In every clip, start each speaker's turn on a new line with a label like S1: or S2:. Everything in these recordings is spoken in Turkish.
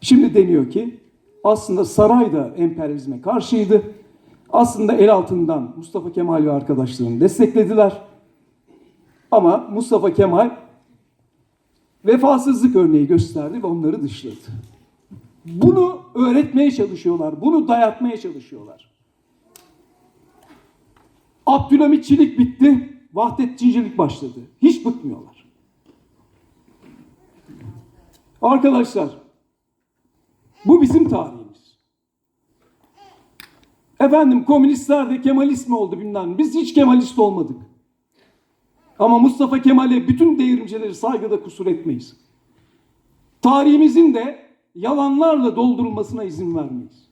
S1: Şimdi deniyor ki aslında saray da emperyalizme karşıydı. Aslında el altından Mustafa Kemal ve arkadaşlarını desteklediler. Ama Mustafa Kemal vefasızlık örneği gösterdi ve onları dışladı. Bunu öğretmeye çalışıyorlar, bunu dayatmaya çalışıyorlar. Abdülhamitçilik bitti, Vahdetçilik başladı. Hiç bıkmıyorlar. Arkadaşlar, bu bizim tarihimiz. Efendim komünistler de Kemalist mi oldu bilmem. Biz hiç Kemalist olmadık. Ama Mustafa Kemal'e bütün devrimcileri saygıda kusur etmeyiz. Tarihimizin de yalanlarla doldurulmasına izin vermeyiz.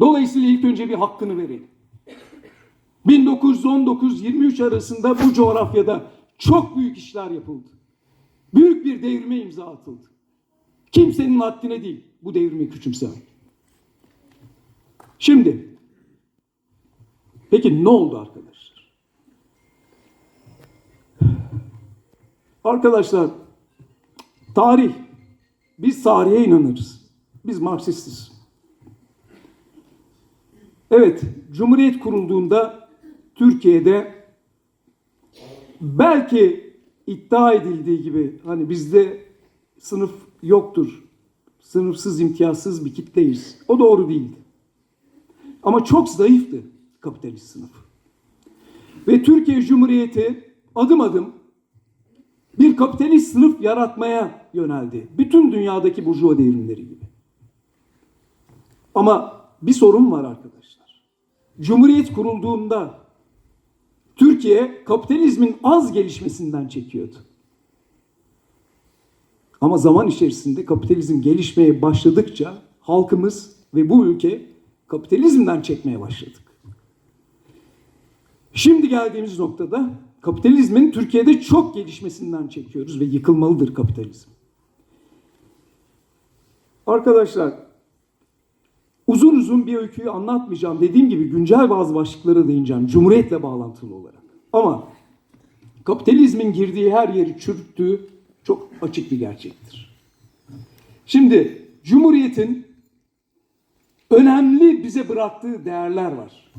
S1: Dolayısıyla ilk önce bir hakkını verelim. 1919-23 arasında bu coğrafyada çok büyük işler yapıldı. Büyük bir devrime imza atıldı. Kimsenin haddine değil bu devrimi küçümsemek. Şimdi, peki ne oldu arkadaşlar? Arkadaşlar, tarih, biz tarihe inanırız. Biz Marksistiz. Evet, Cumhuriyet kurulduğunda Türkiye'de belki iddia edildiği gibi hani bizde sınıf yoktur. Sınıfsız, imtiyazsız bir kitleyiz. O doğru değildi. Ama çok zayıftı kapitalist sınıf. Ve Türkiye Cumhuriyeti adım adım bir kapitalist sınıf yaratmaya yöneldi. Bütün dünyadaki burjuva devrimleri gibi. Ama bir sorun var arkadaşlar. Cumhuriyet kurulduğunda Türkiye kapitalizmin az gelişmesinden çekiyordu. Ama zaman içerisinde kapitalizm gelişmeye başladıkça halkımız ve bu ülke kapitalizmden çekmeye başladık. Şimdi geldiğimiz noktada kapitalizmin Türkiye'de çok gelişmesinden çekiyoruz ve yıkılmalıdır kapitalizm. Arkadaşlar uzun uzun bir öyküyü anlatmayacağım. Dediğim gibi güncel bazı başlıklara değineceğim. Cumhuriyetle bağlantılı olarak. Ama kapitalizmin girdiği her yeri çürüttüğü çok açık bir gerçektir. Şimdi Cumhuriyet'in önemli bize bıraktığı değerler var.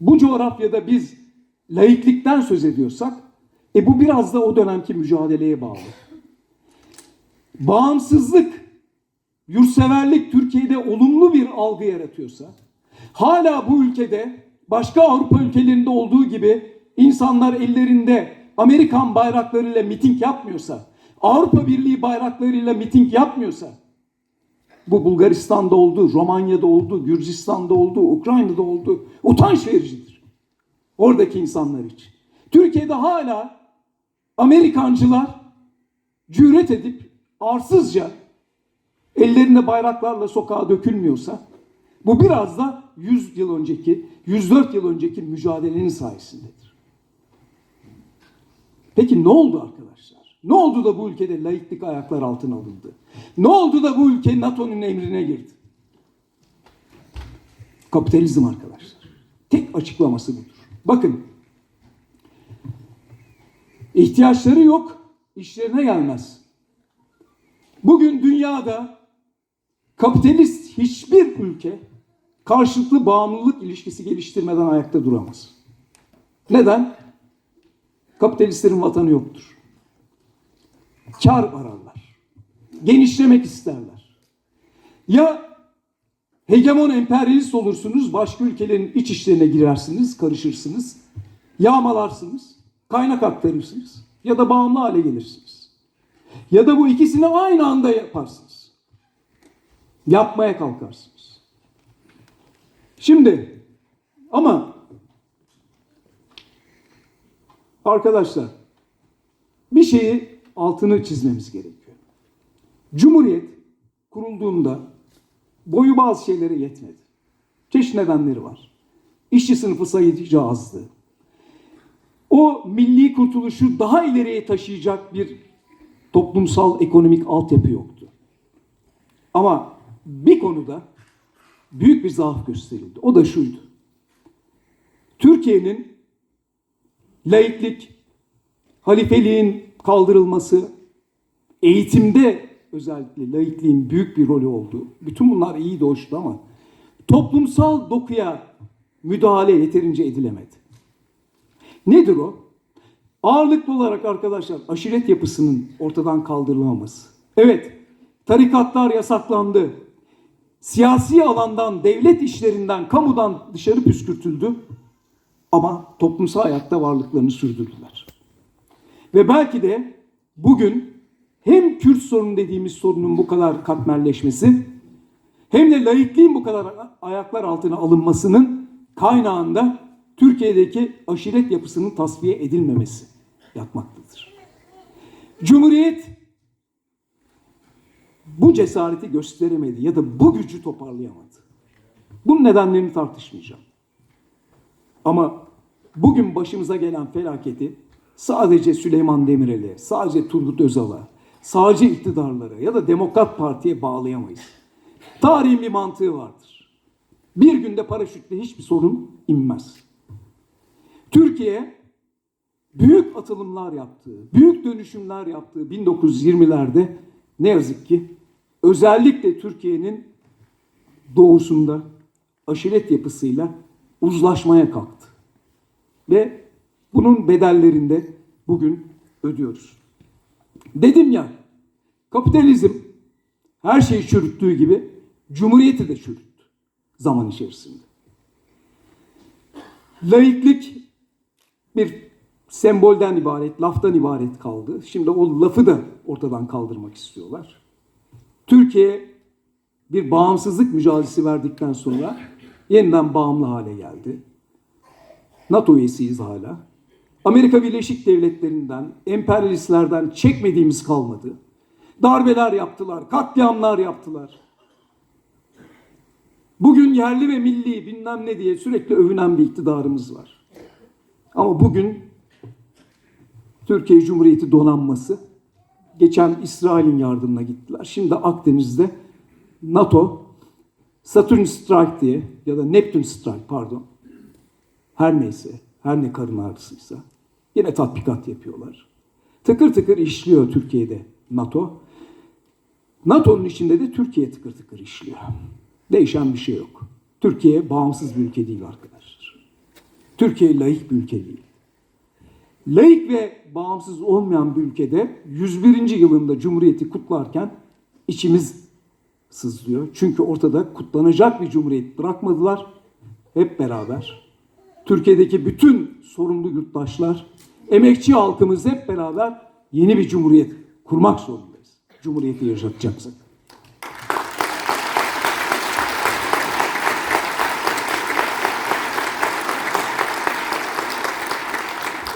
S1: Bu coğrafyada biz laiklikten söz ediyorsak, e bu biraz da o dönemki mücadeleye bağlı. Bağımsızlık, yurtseverlik Türkiye'de olumlu bir algı yaratıyorsa, hala bu ülkede başka Avrupa ülkelerinde olduğu gibi insanlar ellerinde Amerikan bayraklarıyla miting yapmıyorsa, Avrupa Birliği bayraklarıyla miting yapmıyorsa, bu Bulgaristan'da oldu, Romanya'da oldu, Gürcistan'da oldu, Ukrayna'da oldu. Utanç vericidir. Oradaki insanlar için. Türkiye'de hala Amerikancılar cüret edip arsızca ellerinde bayraklarla sokağa dökülmüyorsa bu biraz da 100 yıl önceki, 104 yıl önceki mücadelenin sayesindedir. Peki ne oldu arkadaşlar? Ne oldu da bu ülkede laiklik ayaklar altına alındı? Ne oldu da bu ülke NATO'nun emrine girdi? Kapitalizm arkadaşlar. Tek açıklaması budur. Bakın. ihtiyaçları yok, işlerine gelmez. Bugün dünyada kapitalist hiçbir ülke karşılıklı bağımlılık ilişkisi geliştirmeden ayakta duramaz. Neden? Kapitalistlerin vatanı yoktur kar ararlar. Genişlemek isterler. Ya hegemon emperyalist olursunuz, başka ülkelerin iç işlerine girersiniz, karışırsınız, yağmalarsınız, kaynak aktarırsınız ya da bağımlı hale gelirsiniz. Ya da bu ikisini aynı anda yaparsınız. Yapmaya kalkarsınız. Şimdi ama arkadaşlar bir şeyi altını çizmemiz gerekiyor. Cumhuriyet kurulduğunda boyu bazı şeylere yetmedi. Çeşit nedenleri var. İşçi sınıfı sayıca azdı. O milli kurtuluşu daha ileriye taşıyacak bir toplumsal ekonomik altyapı yoktu. Ama bir konuda büyük bir zaaf gösterildi. O da şuydu. Türkiye'nin laiklik, halifeliğin kaldırılması, eğitimde özellikle laikliğin büyük bir rolü oldu. Bütün bunlar iyi hoştu ama toplumsal dokuya müdahale yeterince edilemedi. Nedir o? Ağırlıklı olarak arkadaşlar aşiret yapısının ortadan kaldırılmaması. Evet, tarikatlar yasaklandı. Siyasi alandan, devlet işlerinden, kamudan dışarı püskürtüldü. Ama toplumsal hayatta varlıklarını sürdürdüler. Ve belki de bugün hem Kürt sorunu dediğimiz sorunun bu kadar katmerleşmesi hem de laikliğin bu kadar ayaklar altına alınmasının kaynağında Türkiye'deki aşiret yapısının tasfiye edilmemesi yatmaktadır. Cumhuriyet bu cesareti gösteremedi ya da bu gücü toparlayamadı. Bunun nedenlerini tartışmayacağım. Ama bugün başımıza gelen felaketi sadece Süleyman Demirel'e, sadece Turgut Özal'a, sadece iktidarlara ya da Demokrat Parti'ye bağlayamayız. Tarihin bir mantığı vardır. Bir günde paraşütle hiçbir sorun inmez. Türkiye büyük atılımlar yaptığı, büyük dönüşümler yaptığı 1920'lerde ne yazık ki özellikle Türkiye'nin doğusunda aşiret yapısıyla uzlaşmaya kalktı. Ve bunun bedellerini de bugün ödüyoruz. Dedim ya, kapitalizm her şeyi çürüttüğü gibi cumhuriyeti de çürüttü zaman içerisinde. Laiklik bir sembolden ibaret, laftan ibaret kaldı. Şimdi o lafı da ortadan kaldırmak istiyorlar. Türkiye bir bağımsızlık mücadelesi verdikten sonra yeniden bağımlı hale geldi. NATO üyesiyiz hala. Amerika Birleşik Devletleri'nden, emperyalistlerden çekmediğimiz kalmadı. Darbeler yaptılar, katliamlar yaptılar. Bugün yerli ve milli bilmem ne diye sürekli övünen bir iktidarımız var. Ama bugün Türkiye Cumhuriyeti donanması geçen İsrail'in yardımına gittiler. Şimdi Akdeniz'de NATO Saturn Strike diye ya da Neptune Strike pardon her neyse her ne karın ağrısıysa yine tatbikat yapıyorlar. Tıkır tıkır işliyor Türkiye'de NATO. NATO'nun içinde de Türkiye tıkır tıkır işliyor. Değişen bir şey yok. Türkiye bağımsız bir ülke değil arkadaşlar. Türkiye layık bir ülke değil. Laik ve bağımsız olmayan bir ülkede 101. yılında Cumhuriyeti kutlarken içimiz sızlıyor. Çünkü ortada kutlanacak bir cumhuriyet bırakmadılar. Hep beraber. Türkiye'deki bütün sorumlu yurttaşlar, emekçi halkımız hep beraber yeni bir cumhuriyet kurmak zorundayız. Cumhuriyeti yaşatacaksak.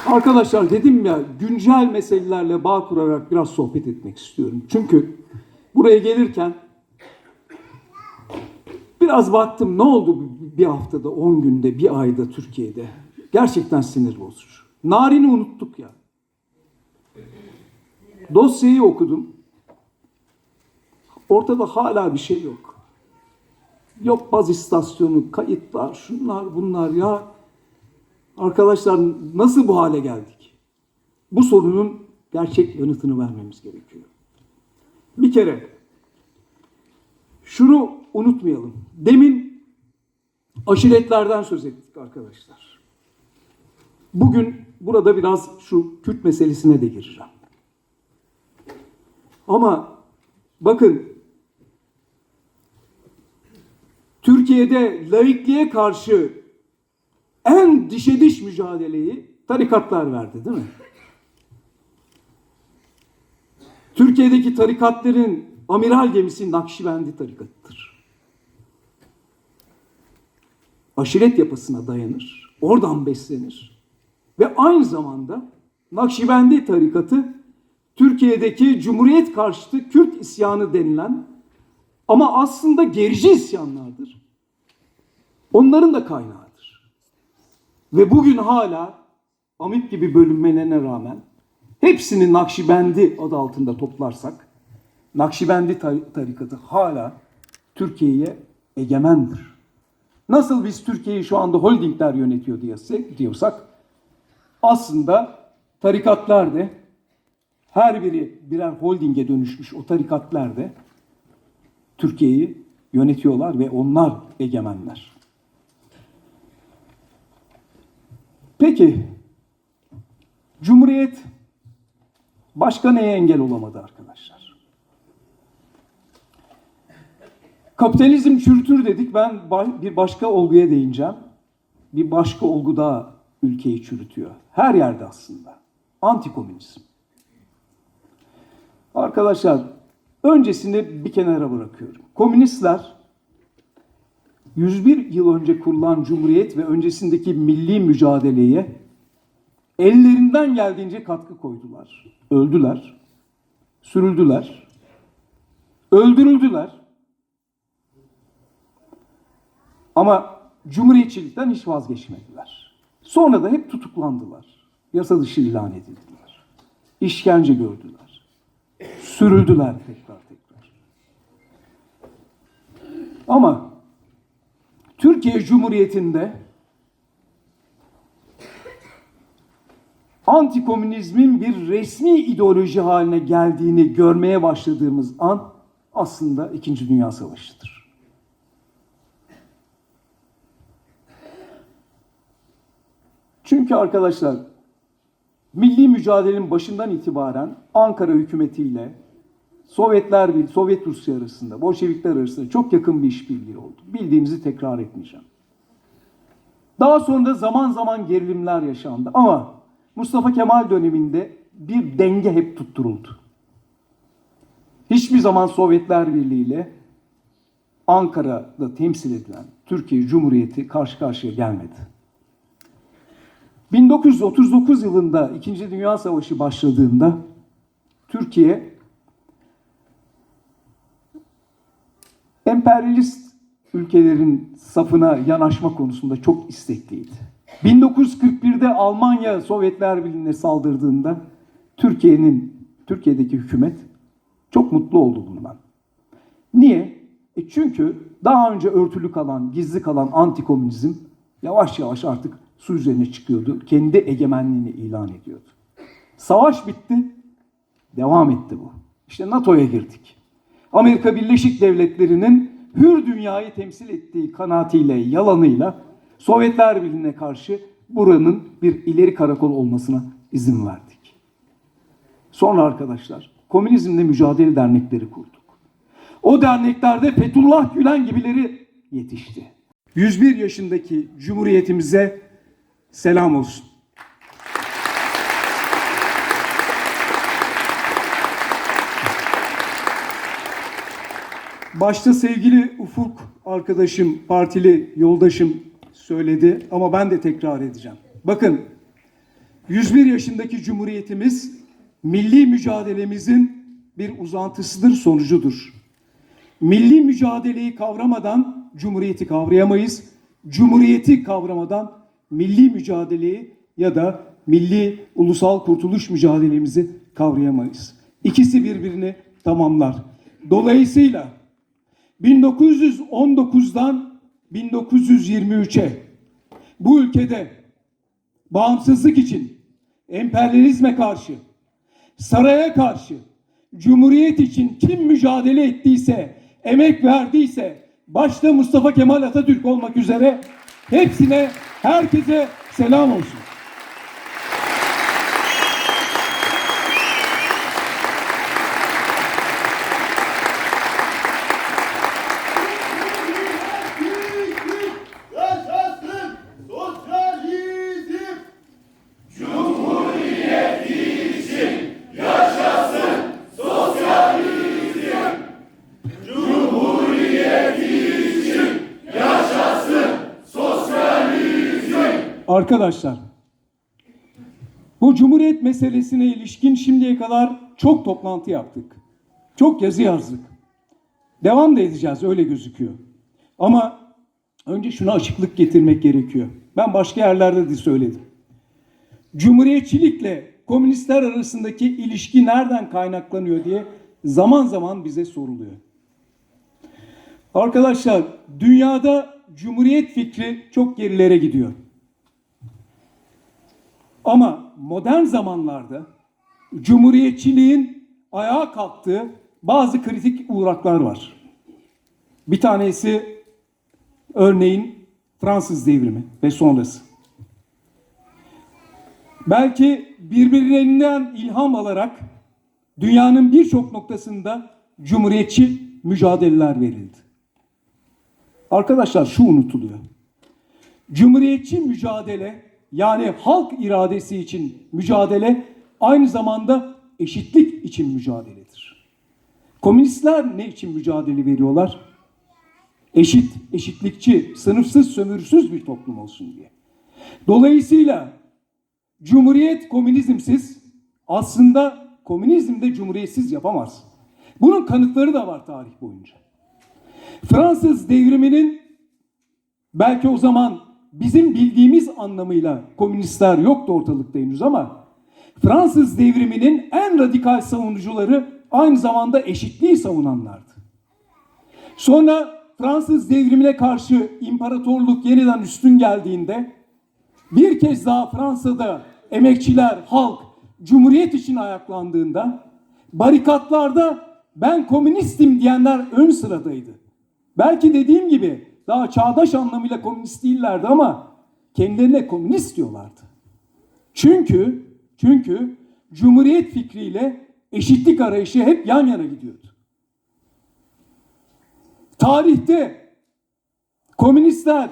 S1: Arkadaşlar dedim ya güncel meselelerle bağ kurarak biraz sohbet etmek istiyorum. Çünkü buraya gelirken biraz baktım ne oldu bir haftada, on günde, bir ayda Türkiye'de. Gerçekten sinir bozucu. Narin'i unuttuk ya. Dosyayı okudum. Ortada hala bir şey yok. Yok baz istasyonu, kayıtlar, şunlar bunlar ya. Arkadaşlar nasıl bu hale geldik? Bu sorunun gerçek yanıtını vermemiz gerekiyor. Bir kere şunu unutmayalım. Demin aşiretlerden söz ettik arkadaşlar. Bugün burada biraz şu Kürt meselesine de gireceğim. Ama bakın Türkiye'de laikliğe karşı en dişe diş mücadeleyi tarikatlar verdi değil mi? Türkiye'deki tarikatların amiral gemisi Nakşibendi tarikatıdır. Aşiret yapısına dayanır, oradan beslenir. Ve aynı zamanda Nakşibendi tarikatı Türkiye'deki Cumhuriyet karşıtı Kürt isyanı denilen ama aslında gerici isyanlardır. Onların da kaynağıdır. Ve bugün hala AMİP gibi bölünmelerine rağmen hepsini Nakşibendi adı altında toplarsak Nakşibendi tar- tarikatı hala Türkiye'ye egemendir. Nasıl biz Türkiye'yi şu anda holdingler yönetiyor diyorsak aslında tarikatlar da her biri birer holdinge dönüşmüş o tarikatlar da Türkiye'yi yönetiyorlar ve onlar egemenler. Peki, Cumhuriyet başka neye engel olamadı arkadaşlar? Kapitalizm çürütür dedik. Ben bir başka olguya değineceğim. Bir başka olgu daha ülkeyi çürütüyor. Her yerde aslında. Antikomünizm. Arkadaşlar öncesini bir kenara bırakıyorum. Komünistler 101 yıl önce kurulan Cumhuriyet ve öncesindeki milli mücadeleye ellerinden geldiğince katkı koydular. Öldüler, sürüldüler, öldürüldüler. Ama Cumhuriyetçilikten hiç vazgeçmediler. Sonra da hep tutuklandılar. Yasa dışı ilan edildiler. İşkence gördüler. Sürüldüler tekrar tekrar. Ama Türkiye Cumhuriyeti'nde antikomünizmin bir resmi ideoloji haline geldiğini görmeye başladığımız an aslında İkinci Dünya Savaşı'dır. Çünkü arkadaşlar milli mücadelenin başından itibaren Ankara hükümetiyle Sovyetler Birliği, Sovyet Rusya arasında, Bolşevikler arasında çok yakın bir işbirliği oldu. Bildiğimizi tekrar etmeyeceğim. Daha sonra da zaman zaman gerilimler yaşandı ama Mustafa Kemal döneminde bir denge hep tutturuldu. Hiçbir zaman Sovyetler Birliği ile Ankara'da temsil edilen Türkiye Cumhuriyeti karşı karşıya gelmedi. 1939 yılında İkinci Dünya Savaşı başladığında Türkiye emperyalist ülkelerin safına yanaşma konusunda çok istekliydi. 1941'de Almanya Sovyetler Birliği'ne saldırdığında Türkiye'nin Türkiye'deki hükümet çok mutlu oldu bundan. Niye? E çünkü daha önce örtülü kalan, gizli kalan antikomünizm yavaş yavaş artık su üzerine çıkıyordu. Kendi egemenliğini ilan ediyordu. Savaş bitti. Devam etti bu. İşte NATO'ya girdik. Amerika Birleşik Devletleri'nin hür dünyayı temsil ettiği kanaatiyle, yalanıyla Sovyetler Birliği'ne karşı buranın bir ileri karakol olmasına izin verdik. Sonra arkadaşlar komünizmle mücadele dernekleri kurduk. O derneklerde Fethullah Gülen gibileri yetişti. 101 yaşındaki cumhuriyetimize selam olsun. Başta sevgili Ufuk arkadaşım, partili yoldaşım söyledi ama ben de tekrar edeceğim. Bakın 101 yaşındaki cumhuriyetimiz milli mücadelemizin bir uzantısıdır, sonucudur. Milli mücadeleyi kavramadan cumhuriyeti kavrayamayız. Cumhuriyeti kavramadan milli mücadeleyi ya da milli ulusal kurtuluş mücadelemizi kavrayamayız. İkisi birbirini tamamlar. Dolayısıyla 1919'dan 1923'e bu ülkede bağımsızlık için emperyalizme karşı, saraya karşı, cumhuriyet için kim mücadele ettiyse, emek verdiyse, başta Mustafa Kemal Atatürk olmak üzere hepsine, herkese selam olsun. Arkadaşlar, bu cumhuriyet meselesine ilişkin şimdiye kadar çok toplantı yaptık. Çok yazı yazdık. Devam da edeceğiz öyle gözüküyor. Ama önce şuna açıklık getirmek gerekiyor. Ben başka yerlerde de söyledim. Cumhuriyetçilikle komünistler arasındaki ilişki nereden kaynaklanıyor diye zaman zaman bize soruluyor. Arkadaşlar dünyada cumhuriyet fikri çok gerilere gidiyor. Ama modern zamanlarda cumhuriyetçiliğin ayağa kalktığı bazı kritik uğraklar var. Bir tanesi örneğin Fransız devrimi ve sonrası. Belki birbirlerinden ilham alarak dünyanın birçok noktasında cumhuriyetçi mücadeleler verildi. Arkadaşlar şu unutuluyor. Cumhuriyetçi mücadele yani halk iradesi için mücadele aynı zamanda eşitlik için mücadeledir. Komünistler ne için mücadele veriyorlar? Eşit, eşitlikçi, sınıfsız, sömürüsüz bir toplum olsun diye. Dolayısıyla Cumhuriyet komünizmsiz aslında komünizm de cumhuriyetsiz yapamaz. Bunun kanıtları da var tarih boyunca. Fransız devriminin belki o zaman bizim bildiğimiz anlamıyla komünistler yoktu ortalıkta henüz ama Fransız devriminin en radikal savunucuları aynı zamanda eşitliği savunanlardı. Sonra Fransız devrimine karşı imparatorluk yeniden üstün geldiğinde bir kez daha Fransa'da emekçiler, halk cumhuriyet için ayaklandığında barikatlarda ben komünistim diyenler ön sıradaydı. Belki dediğim gibi daha çağdaş anlamıyla komünist değillerdi ama kendilerine komünist diyorlardı. Çünkü çünkü cumhuriyet fikriyle eşitlik arayışı hep yan yana gidiyordu. Tarihte komünistler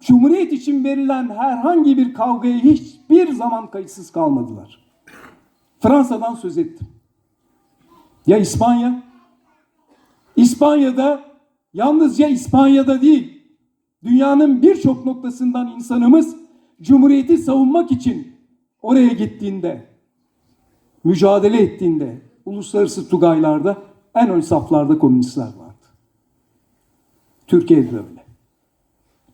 S1: Cumhuriyet için verilen herhangi bir kavgaya hiçbir zaman kayıtsız kalmadılar. Fransa'dan söz ettim. Ya İspanya? İspanya'da yalnızca İspanya'da değil, dünyanın birçok noktasından insanımız Cumhuriyeti savunmak için oraya gittiğinde, mücadele ettiğinde, uluslararası tugaylarda en ön saflarda komünistler vardı. Türkiye'de de öyle.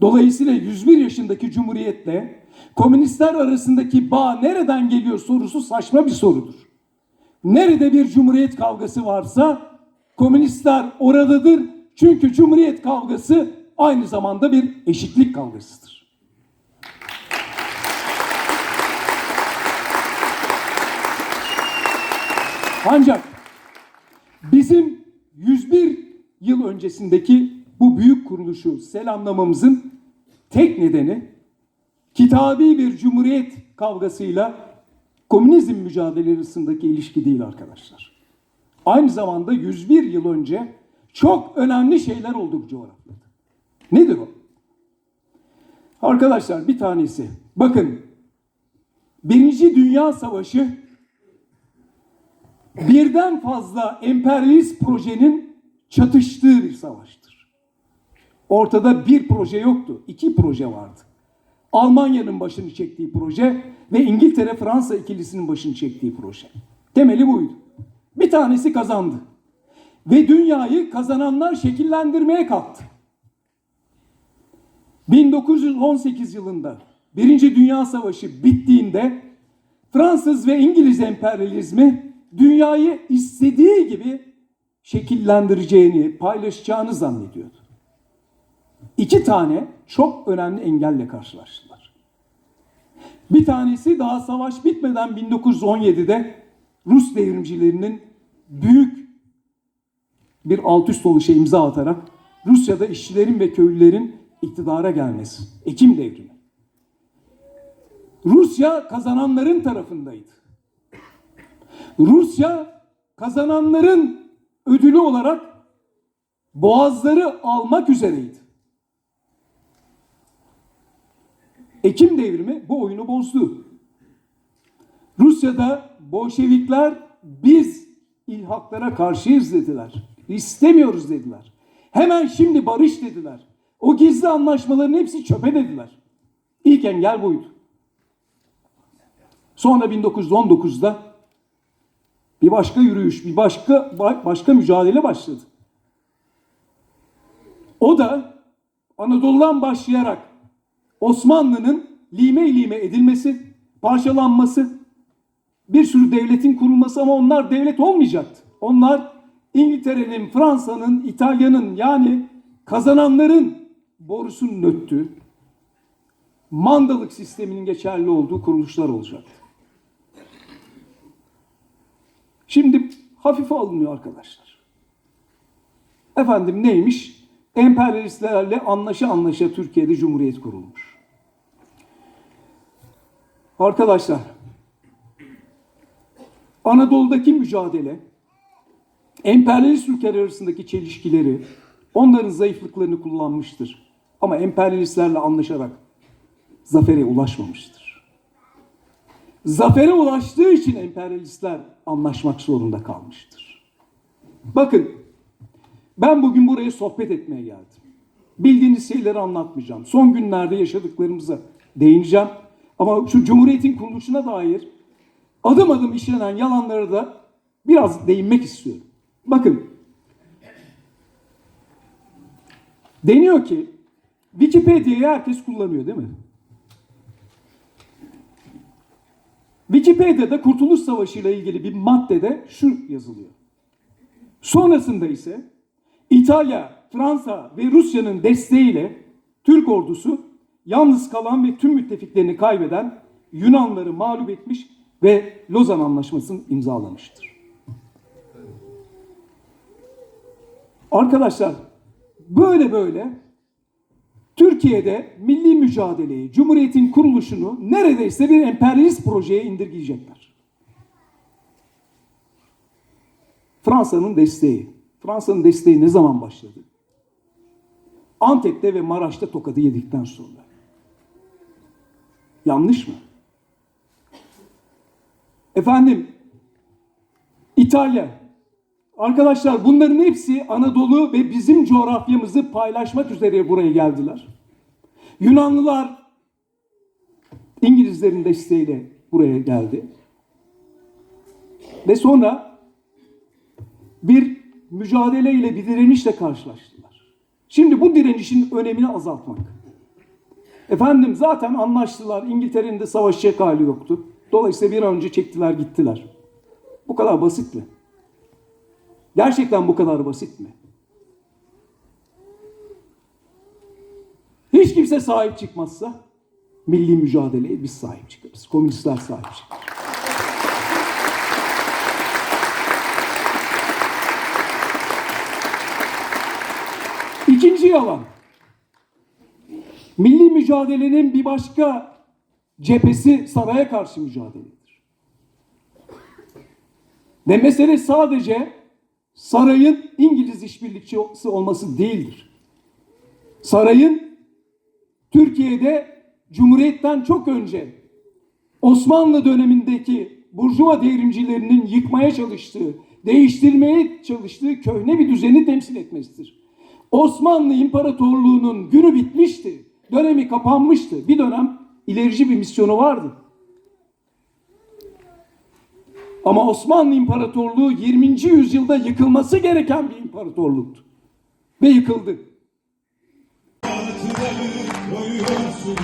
S1: Dolayısıyla 101 yaşındaki cumhuriyetle komünistler arasındaki bağ nereden geliyor sorusu saçma bir sorudur. Nerede bir cumhuriyet kavgası varsa komünistler oradadır. Çünkü cumhuriyet kavgası aynı zamanda bir eşitlik kavgasıdır. Ancak bizim 101 yıl öncesindeki bu büyük kuruluşu selamlamamızın tek nedeni kitabi bir cumhuriyet kavgasıyla komünizm mücadele arasındaki ilişki değil arkadaşlar. Aynı zamanda 101 yıl önce çok önemli şeyler oldu bu coğrafyada. Nedir o? Arkadaşlar bir tanesi. Bakın Birinci Dünya Savaşı birden fazla emperyalist projenin çatıştığı bir savaştır. Ortada bir proje yoktu. iki proje vardı. Almanya'nın başını çektiği proje ve İngiltere-Fransa ikilisinin başını çektiği proje. Temeli buydu. Bir tanesi kazandı. Ve dünyayı kazananlar şekillendirmeye kalktı. 1918 yılında Birinci Dünya Savaşı bittiğinde Fransız ve İngiliz emperyalizmi dünyayı istediği gibi şekillendireceğini, paylaşacağını zannediyordu. İki tane çok önemli engelle karşılaştılar. Bir tanesi daha savaş bitmeden 1917'de Rus devrimcilerinin büyük bir alt üst oluşa imza atarak Rusya'da işçilerin ve köylülerin iktidara gelmesi. Ekim devrimi. Rusya kazananların tarafındaydı. Rusya kazananların ödülü olarak boğazları almak üzereydi. Ekim devrimi bu oyunu bozdu. Rusya'da Bolşevikler biz ilhaklara karşıyız dediler. İstemiyoruz dediler. Hemen şimdi barış dediler. O gizli anlaşmaların hepsi çöpe dediler. İlk engel buydu. Sonra 1919'da bir başka yürüyüş, bir başka başka mücadele başladı. O da Anadolu'dan başlayarak Osmanlı'nın lime lime edilmesi, parçalanması, bir sürü devletin kurulması ama onlar devlet olmayacaktı. Onlar İngiltere'nin, Fransa'nın, İtalya'nın yani kazananların borusunun öttüğü, mandalık sisteminin geçerli olduğu kuruluşlar olacaktı. Şimdi hafife alınıyor arkadaşlar. Efendim neymiş? Emperyalistlerle anlaşa anlaşa Türkiye'de Cumhuriyet kurulmuş. Arkadaşlar, Anadolu'daki mücadele, emperyalist ülkeler arasındaki çelişkileri, onların zayıflıklarını kullanmıştır. Ama emperyalistlerle anlaşarak zafere ulaşmamıştır. Zafere ulaştığı için emperyalistler anlaşmak zorunda kalmıştır. Bakın, ben bugün buraya sohbet etmeye geldim. Bildiğiniz şeyleri anlatmayacağım. Son günlerde yaşadıklarımıza değineceğim. Ama şu Cumhuriyet'in kuruluşuna dair adım adım işlenen yalanlara da biraz değinmek istiyorum. Bakın, deniyor ki Wikipedia'yı herkes kullanıyor değil mi? Wikipedia'da Kurtuluş Savaşı ile ilgili bir maddede şu yazılıyor. Sonrasında ise İtalya, Fransa ve Rusya'nın desteğiyle Türk ordusu yalnız kalan ve tüm müttefiklerini kaybeden Yunanları mağlup etmiş ve Lozan Anlaşması'nı imzalamıştır. Arkadaşlar böyle böyle Türkiye'de milli mücadeleyi, Cumhuriyet'in kuruluşunu neredeyse bir emperyalist projeye indirgeyecekler. Fransa'nın desteği. Fransa'nın desteği ne zaman başladı? Antep'te ve Maraş'ta tokadı yedikten sonra. Yanlış mı? Efendim, İtalya. Arkadaşlar bunların hepsi Anadolu ve bizim coğrafyamızı paylaşmak üzere buraya geldiler. Yunanlılar İngilizlerin desteğiyle buraya geldi. Ve sonra bir mücadeleyle bir direnişle karşılaştılar. Şimdi bu direnişin önemini azaltmak. Efendim zaten anlaştılar. İngiltere'nin de savaşacak hali yoktu. Dolayısıyla bir an önce çektiler gittiler. Bu kadar basit mi? Gerçekten bu kadar basit mi? Hiç kimse sahip çıkmazsa milli mücadeleye biz sahip çıkarız. Komünistler sahip çıkar. İkinci yalan. Milli mücadelenin bir başka cephesi saraya karşı mücadeledir. Ve mesele sadece sarayın İngiliz işbirlikçisi olması değildir. Sarayın Türkiye'de Cumhuriyet'ten çok önce Osmanlı dönemindeki Burjuva devrimcilerinin yıkmaya çalıştığı, değiştirmeye çalıştığı köhne bir düzeni temsil etmesidir. Osmanlı İmparatorluğu'nun günü bitmişti. Dönemi kapanmıştı. Bir dönem ilerici bir misyonu vardı. Ama Osmanlı İmparatorluğu 20. yüzyılda yıkılması gereken bir imparatorluktu. Ve yıkıldı.
S2: Koyuyorsun